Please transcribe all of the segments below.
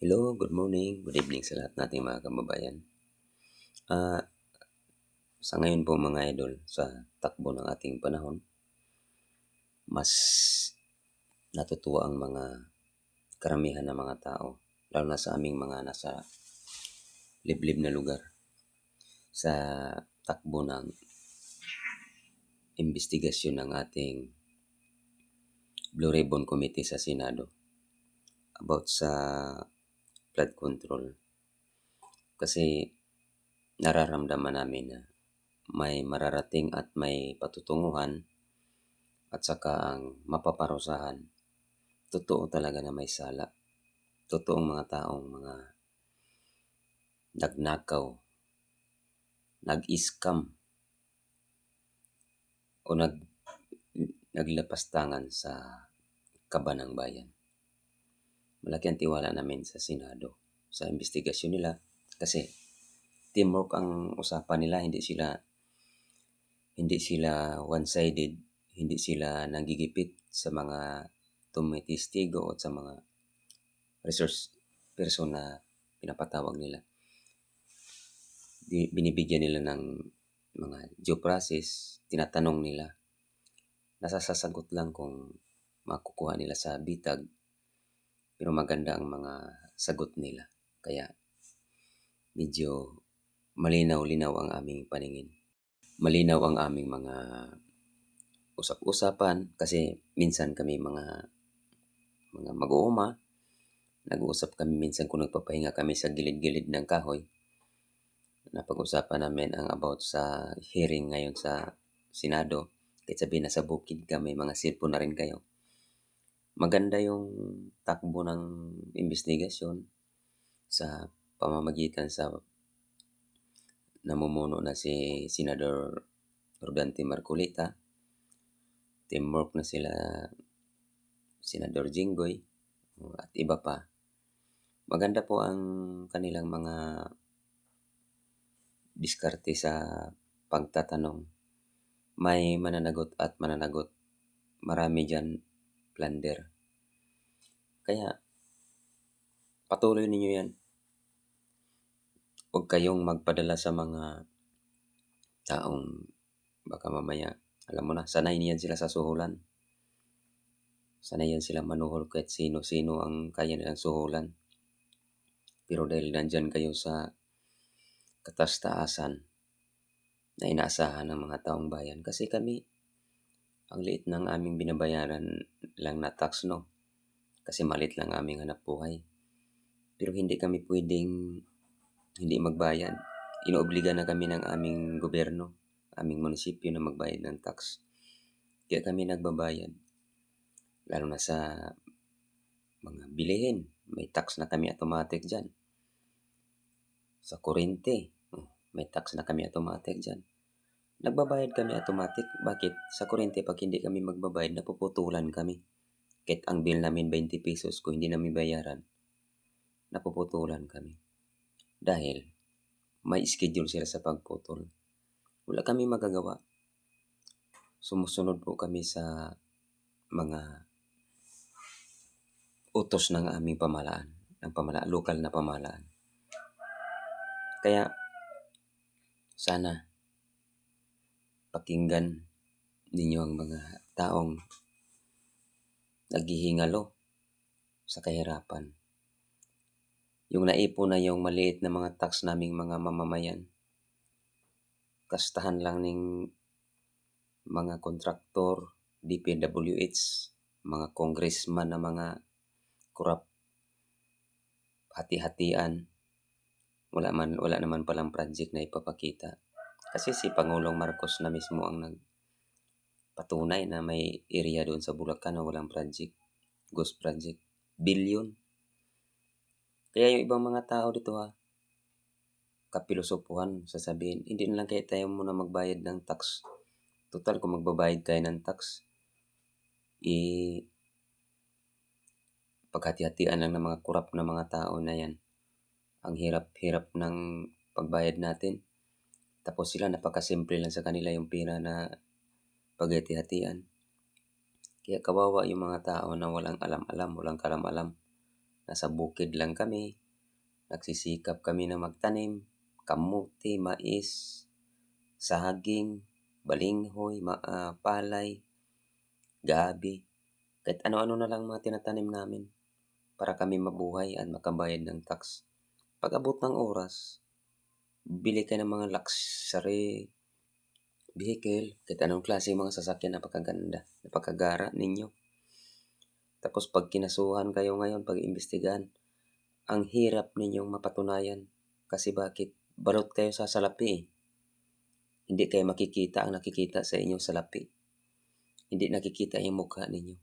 Hello, good morning, good evening sa lahat nating mga kababayan. Ah, sa ngayon po mga idol, sa takbo ng ating panahon, mas natutuwa ang mga karamihan ng mga tao, lalo na sa aming mga nasa liblib na lugar, sa takbo ng investigasyon ng ating Blue Ribbon Committee sa Senado about sa flood control. Kasi nararamdaman namin na may mararating at may patutunguhan at saka ang mapaparusahan. Totoo talaga na may sala. Totoong mga taong mga nagnakaw, nag-scam, o nag naglapastangan sa kaba ng bayan. Malaki ang tiwala namin sa Senado sa investigasyon nila kasi teamwork ang usapan nila, hindi sila hindi sila one-sided, hindi sila nanggigipit sa mga tumitistigo at sa mga resource person na pinapatawag nila. Di, binibigyan nila ng mga due process, tinatanong nila. Nasasasagot lang kung makukuha nila sa bitag pero maganda ang mga sagot nila. Kaya medyo malinaw-linaw ang aming paningin. Malinaw ang aming mga usap-usapan kasi minsan kami mga mga mag-uuma, nag-uusap kami minsan kung nagpapahinga kami sa gilid-gilid ng kahoy. Napag-usapan namin ang about sa hearing ngayon sa Senado. Kahit sabihin na sa bukid kami, mga cellphone na rin kayo maganda yung takbo ng investigasyon sa pamamagitan sa namumuno na si Senador Rodante Marcolita. Teamwork na sila Senador Jinggoy at iba pa. Maganda po ang kanilang mga diskarte sa pagtatanong. May mananagot at mananagot. Marami dyan plunder. Kaya, patuloy ninyo yan. Huwag kayong magpadala sa mga taong baka mamaya, alam mo na, sanay niyan sila sa suhulan. Sanay yan sila manuhol kahit sino-sino ang kaya nilang suhulan. Pero dahil nandyan kayo sa katastaasan na inaasahan ng mga taong bayan. Kasi kami, ang liit ng aming binabayaran lang na tax, no? Kasi malit lang aming hanap buhay. Pero hindi kami pwedeng hindi magbayad. Inoobliga na kami ng aming gobyerno, aming munisipyo na magbayad ng tax. Kaya kami nagbabayad. Lalo na sa mga bilihin. May tax na kami automatic dyan. Sa kurente, oh, may tax na kami automatic dyan. Nagbabayad kami automatic. Bakit? Sa kurente, pag hindi kami magbabayad, napuputulan kami. Kahit ang bill namin 20 pesos, kung hindi namin bayaran, napuputulan kami. Dahil may schedule sila sa pagputol. Wala kami magagawa. Sumusunod po kami sa mga utos ng aming pamalaan, ng pamalaan, lokal na pamalaan. Kaya, sana pakinggan ninyo ang mga taong naghihingalo sa kahirapan. Yung naipon na yung maliit na mga tax naming mga mamamayan. Kastahan lang ng mga kontraktor, DPWH, mga congressman na mga kurap hati-hatian. Wala man wala naman palang project na ipapakita. Kasi si Pangulong Marcos na mismo ang nagpatunay na may area doon sa Bulacan na walang project, ghost project, billion. Kaya yung ibang mga tao dito ha, kapilosopuhan, sasabihin, hindi na lang kaya tayo muna magbayad ng tax. Total, kung magbabayad kayo ng tax, i paghati-hatian lang ng mga kurap na mga tao na yan. Ang hirap-hirap ng pagbayad natin. Tapos sila napakasimple lang sa kanila yung pera na paghati-hatian. Kaya kawawa yung mga tao na walang alam-alam, walang kalam-alam nasa bukid lang kami, nagsisikap kami na magtanim, kamuti, mais, saging, balinghoy, ma palay, gabi, kahit ano-ano na lang mga tinatanim namin para kami mabuhay at makabayad ng tax. Pag-abot ng oras, bili kayo ng mga luxury vehicle, kahit anong klaseng mga sasakyan napakaganda, napakagara ninyo. Tapos 'pag kinasuhan kayo ngayon, 'pag iimbestigahan, ang hirap ninyong mapatunayan kasi bakit? Balot kayo sa salapi, eh. Hindi kayo makikita, ang nakikita sa inyo salapi. Hindi nakikita yung mukha ninyo.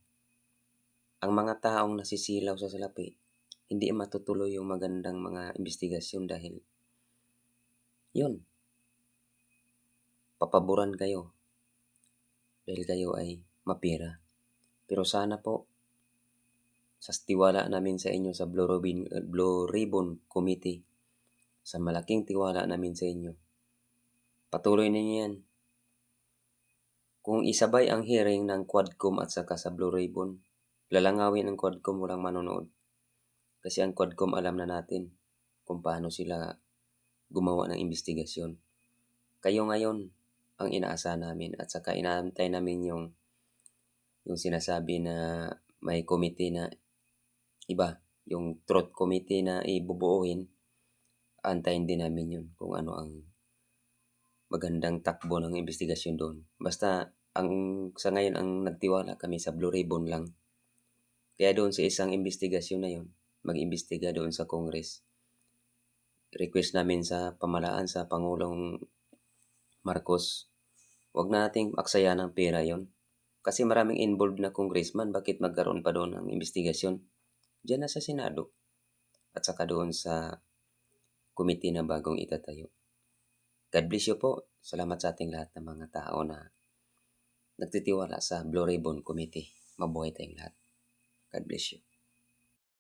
Ang mga taong nasisilaw sa salapi, hindi matutuloy yung magandang mga imbestigasyon dahil yun, papaboran kayo dahil kayo ay mapera. Pero sana po, sa tiwala namin sa inyo sa Blue Ribbon, Blue Ribbon Committee, sa malaking tiwala namin sa inyo, patuloy ninyo yan. Kung isabay ang hearing ng Quadcom at saka sa Blue Ribbon, lalangawin ang Quadcom, walang manonood. Kasi ang Quadcom alam na natin kung paano sila gumawa ng investigasyon. Kayo ngayon ang inaasahan namin at saka inaantay namin yung yung sinasabi na may committee na iba, yung truth committee na ibubuuin, antayin din namin yun kung ano ang magandang takbo ng investigasyon doon. Basta ang sa ngayon ang nagtiwala kami sa Blue Ribbon lang. Kaya doon sa isang investigasyon na yun, mag-imbestiga doon sa Congress. Request namin sa pamalaan sa Pangulong Marcos, wag na nating aksaya ng pera yon. Kasi maraming involved na congressman, bakit magkaroon pa doon ng investigasyon? Diyan na sa Senado at saka doon sa committee na bagong itatayo. God bless you po. Salamat sa ating lahat ng mga tao na nagtitiwala sa Blue Ribbon Committee. Mabuhay tayong lahat. God bless you.